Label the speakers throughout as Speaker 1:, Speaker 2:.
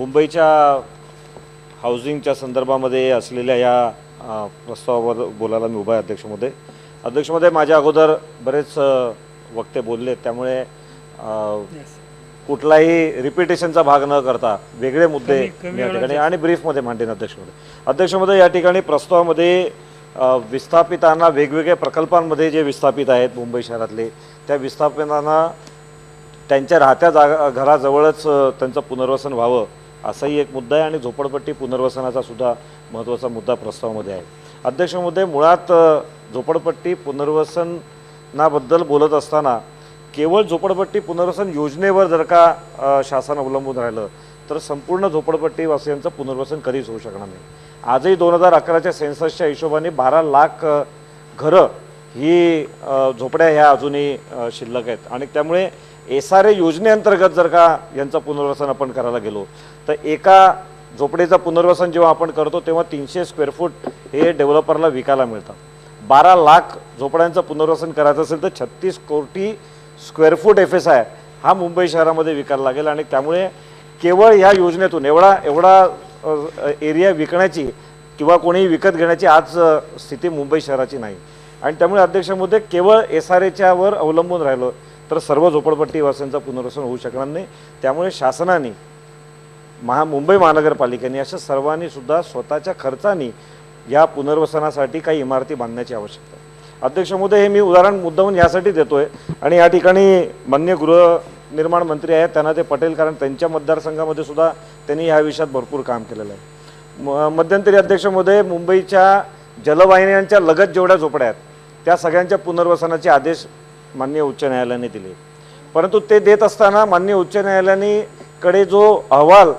Speaker 1: मुंबईच्या हाऊसिंगच्या संदर्भामध्ये असलेल्या या प्रस्तावावर बोलायला मी उभा आहे अध्यक्षमध्ये. अध्यक्षमध्ये माझ्या अगोदर बरेच वक्ते बोलले. त्यामुळे कुठलाही रिपिटेशनचा भाग न करता वेगळे मुद्दे या ठिकाणी आणि ब्रीफमध्ये मांडेन अध्यक्षमध्ये. अध्यक्षमध्ये या ठिकाणी प्रस्तावामध्ये विस्थापितांना वेगवेगळ्या प्रकल्पांमध्ये जे विस्थापित आहेत मुंबई शहरातले त्या विस्थापितांना त्यांच्या राहत्या जागा घराजवळच त्यांचं पुनर्वसन व्हावं असाही एक मुद्दा आहे आणि झोपडपट्टी पुनर्वसनाचा सुद्धा महत्त्वाचा मुद्दा प्रस्तावामध्ये आहे. अध्यक्षमध्ये मुळात झोपडपट्टी पुनर्वसनाबद्दल बोलत असताना केवळ झोपडपट्टी पुनर्वसन योजनेवर जर का शासन अवलंबून राहिलं तर संपूर्ण झोपडपट्टीवासियांचं पुनर्वसन कधीच होऊ शकणार नाही. आजही दोन हजार अकराच्या सेन्ससच्या हिशोबाने बारा लाख घरं ही झोपड्या ह्या अजूनही शिल्लक आहेत. आणि त्यामुळे एस आर ए योजनेअंतर्गत जर का यांचं पुनर्वसन आपण करायला गेलो तर एका झोपडीचं पुनर्वसन जेव्हा आपण करतो तेव्हा तीनशे स्क्वेअर फूट हे डेव्हलपरला विकायला मिळतात बारा लाख झोपड्यांचं पुनर्वसन करायचं असेल तर छत्तीस कोटी square foot F S I हा मुंबई शहरामध्ये विकायला लागेल आणि त्यामुळे केवळ ह्या योजनेतून एवढा एवढा एरिया विकण्याची किंवा कोणीही विकत घेण्याची आज स्थिती मुंबई शहराची नाही. आणि त्यामुळे अध्यक्षमध्ये केवळ एस आर एच्यावर अवलंबून राहिलं तर सर्व झोपडपट्टी पुनर्वसन होऊ शकणार नाही. त्यामुळे शासनाने महा मुंबई महानगरपालिकेने अशा सर्वांनी सुद्धा स्वतःच्या खर्चाने या पुनर्वसनासाठी काही इमारती बांधण्याची आवश्यकता आहे. अध्यक्ष महोदय हे मी उदाहरण मुद्दाहून यासाठी आहे आणि या ठिकाणी मान्य गृहनिर्माण मंत्री आहेत त्यांना ते पटेल कारण त्यांच्या मतदारसंघामध्ये सुद्धा त्यांनी ह्या विषयात भरपूर काम केलेलं आहे. म मध्यंतरी अध्यक्ष महोदय मुंबईच्या जलवाहिन्यांच्या लगत जेवढ्या झोपड्या आहेत त्या सगळ्यांच्या पुनर्वसनाचे आदेश माननीय उच्च न्यायालयाने दिले. परंतु ते देत असताना माननीय उच्च न्यायालयाने कडे जो अहवाल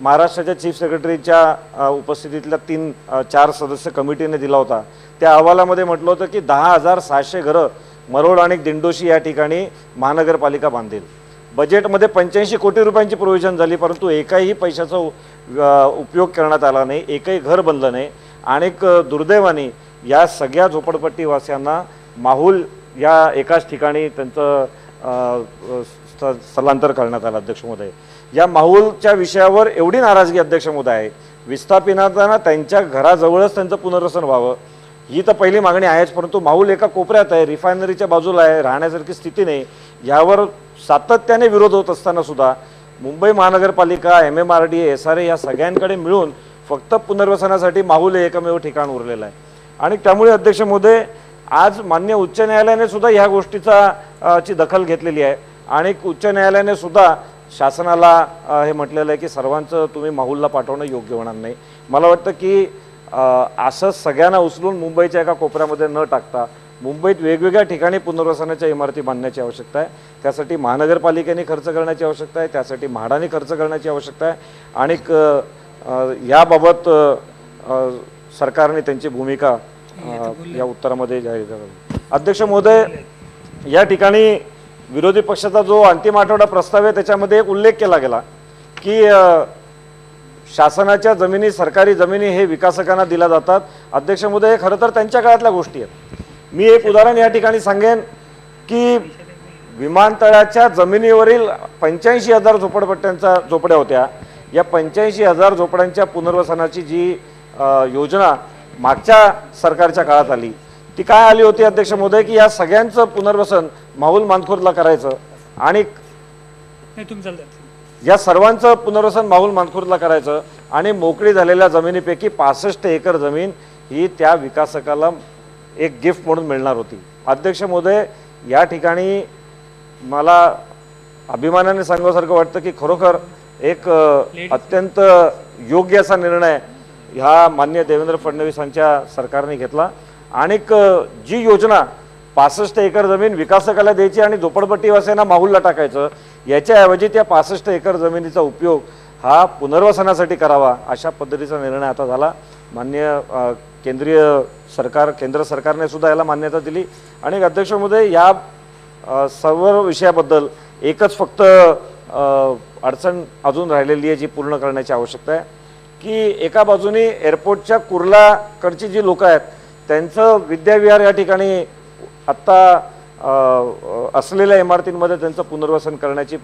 Speaker 1: महाराष्ट्राच्या चीफ सेक्रेटरीच्या उपस्थितीतल्या तीन चार सदस्य कमिटीने दिला होता. त्या अहवालामध्ये म्हटलं होतं की दहा हजार सहाशे घरं मरोड आणि दिंडोशी या ठिकाणी महानगरपालिका बांधेल. बजेटमध्ये पंच्याऐंशी कोटी रुपयांची प्रोव्हिजन झाली परंतु एकाही पैशाचा उपयोग करण्यात आला नाही एकही घर बनलं नाही. आणि दुर्दैवाने या सगळ्या झोपडपट्टीवासियांना माहूल या एकाच ठिकाणी त्यांचं स्थलांतर करण्यात आलं अध्यक्ष महोदय. या माहूलच्या विषयावर एवढी नाराजगी अध्यक्ष महोदय आहे. विस्थापितांना त्यांच्या घराजवळच त्यांचं पुनर्वसन व्हावं. ही तर पहिली मागणी आहेच परंतु माहूल एका कोपऱ्यात आहे रिफायनरीच्या बाजूला आहे राहण्यासारखी स्थिती नाही. यावर सातत्याने विरोध होत असताना सुद्धा Mumbai Mahanagarpalika M M R D S R A या सगळ्यांकडे मिळून फक्त पुनर्वसनासाठी माहूल हे एकमेव ठिकाण उरलेलं आहे. आणि त्यामुळे अध्यक्ष महोदय आज मान्य उच्च न्यायालयाने सुद्धा ह्या गोष्टीचा ची दखल घेतलेली आहे. आणि उच्च न्यायालयाने सुद्धा शासनाला हे म्हटलेलं आहे की सर्वांचं तुम्ही माहुलला पाठवणं योग्य होणार नाही. मला वाटतं की असं सगळ्यांना उचलून मुंबईच्या एका कोपऱ्यामध्ये न टाकता मुंबईत वेगवेगळ्या ठिकाणी पुनर्वसनाच्या इमारती बांधण्याची आवश्यकता आहे. त्यासाठी महानगरपालिकेने खर्च करण्याची आवश्यकता आहे. त्यासाठी म्हाडाने खर्च करण्याची आवश्यकता आहे. आणि याबाबत सरकारने त्यांची भूमिका या उत्तरामध्ये जाहीर करावी अध्यक्ष महोदय या ठिकाणी विरोधी पक्षाचा जो अंतिम आठवडा प्रस्ताव आहे त्याच्यामध्ये एक उल्लेख केला गेला की शासनाच्या जमिनी सरकारी जमिनी हे विकासकांना दिल्या जातात. अध्यक्ष महोदय हे खरं तर त्यांच्या काळातल्या गोष्टी आहेत. मी एक उदाहरण या ठिकाणी सांगेन की विमानतळाच्या जमिनीवरील पंच्याऐंशी हजार झोपडपट्ट्यांचा झोपड्या होत्या. या पंच्याऐंशी हजार झोपड्यांच्या पुनर्वसनाची जी योजना मागच्या सरकारच्या काळात आली. ती काय आली होती अध्यक्ष महोदय की या सगळ्यांचं पुनर्वसन माहुल मानखुर्दला करायचं आणि या सर्वांचं पुनर्वसन माहुल मानखुर्दला करायचं आणि मोकळी झालेल्या जमिनीपैकी पासष्ट एकर जमीन ही त्या विकासकाला एक गिफ्ट म्हणून मिळणार होती. अध्यक्ष महोदय या ठिकाणी मला अभिमानाने सांगावसारखं वाटतं की खरोखर एक अत्यंत योग्य असा निर्णय ह्या मान्य देवेंद्र फडणवीसांच्या सरकारने घेतला. आणि जी योजना पासष्ट एकर जमीन विकासकाला द्यायची आणि झोपडपट्टीवासियांना माहुलला टाकायचं याच्याऐवजी त्या पासष्ट एकर जमिनीचा उपयोग हा पुनर्वसनासाठी करावा अशा पद्धतीचा निर्णय आता झाला. मान्य केंद्रीय सरकार केंद्र सरकारने सुद्धा याला मान्यता दिली. आणि अध्यक्ष महोदय या सर्व विषयाबद्दल एकच फक्त अडचण अजून राहिलेली आहे जी पूर्ण करण्याची आवश्यकता आहे. की एका बाजूने एअरपोर्टच्या कुर्लाकडची जी लोक आहेत त्यांचं विद्याविहार या ठिकाणी आत्ता असलेल्या इमारतींमध्ये त्यांचं पुनर्वसन करण्याची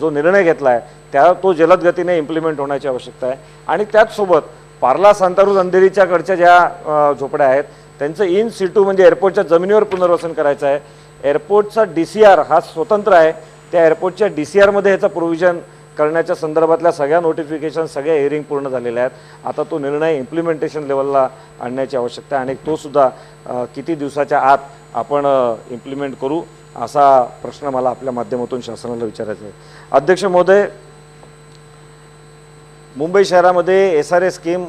Speaker 1: जो निर्णय घेतला आहे त्या तो जलद गतीने इम्प्लिमेंट होण्याची आवश्यकता आहे. आणि त्याचसोबत पार्ला सांतारूज अंधेरीच्याकडच्या ज्या झोपड्या आहेत त्यांचं इन सिटू म्हणजे एअरपोर्टच्या जमिनीवर पुनर्वसन करायचं आहे. एअरपोर्टचा डी सी आर हा स्वतंत्र आहे. त्या एअरपोर्टच्या डी सी आरमध्ये ह्याचं प्रोव्हिजन करण्याच्या संदर्भातल्या सगळ्या नोटिफिकेशन सगळ्या हिअरिंग पूर्ण झालेल्या आहेत. आता तो निर्णय इम्प्लिमेंटेशन लेवलला आणण्याची आवश्यकता आहे आणि तो सुद्धा किती दिवसाच्या आत आपण इम्प्लिमेंट करू असा प्रश्न मला आपल्या माध्यमातून शासनाला विचारायचा आहे. अध्यक्ष महोदय मुंबई शहरामध्ये एस आर ए स्कीम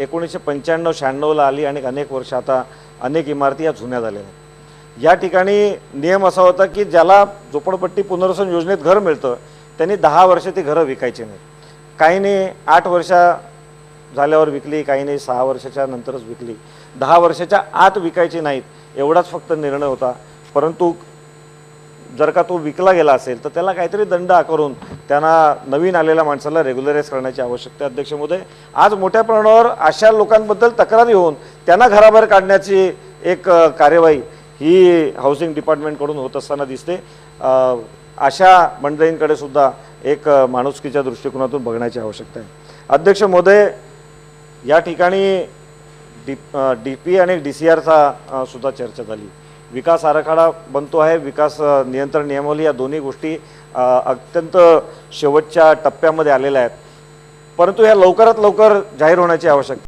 Speaker 1: एकोणीसशे पंच्याण्णव शहाण्णवला आली आणि अनेक वर्ष आता अनेक इमारती या जुन्या झालेल्या आहेत. या ठिकाणी नियम असा होता की ज्याला झोपडपट्टी पुनर्वसन योजनेत घर मिळतं त्यांनी दहा वर्ष ती घरं विकायची नाहीत. काहीने आठ वर्षा झाल्यावर विकली काहीने सहा वर्षाच्या नंतरच विकली. दहा वर्षाच्या आत विकायची नाहीत एवढाच फक्त निर्णय होता. परंतु जर का तो विकला गेला असेल तर त्याला काहीतरी दंड आकारून त्यांना नवीन आलेल्या माणसाला रेग्युलराईज करण्याची आवश्यकता अध्यक्ष महोदय आज मोठ्या प्रमाणावर अशा लोकांबद्दल तक्रारी होऊन त्यांना घराबाहेर काढण्याची एक कार्यवाही ही हाऊसिंग डिपार्टमेंटकडून होत असताना दिसते. अशा मंडळींकडे सुद्धा एक माणुसकीच्या दृष्टिकोनातून बघण्याची आवश्यकता आहे. अध्यक्ष महोदय या ठिकाणी डी डी पी आणि डी सी आरचा सुद्धा चर्चा झाली. विकास आराखडा बनतो आहे विकास नियंत्रण नियमावली या दोन्ही गोष्टी अत्यंत शेवटच्या टप्प्यामध्ये आलेल्या आहेत. परंतु ह्या लवकरात लवकर जाहीर होण्याची आवश्यकता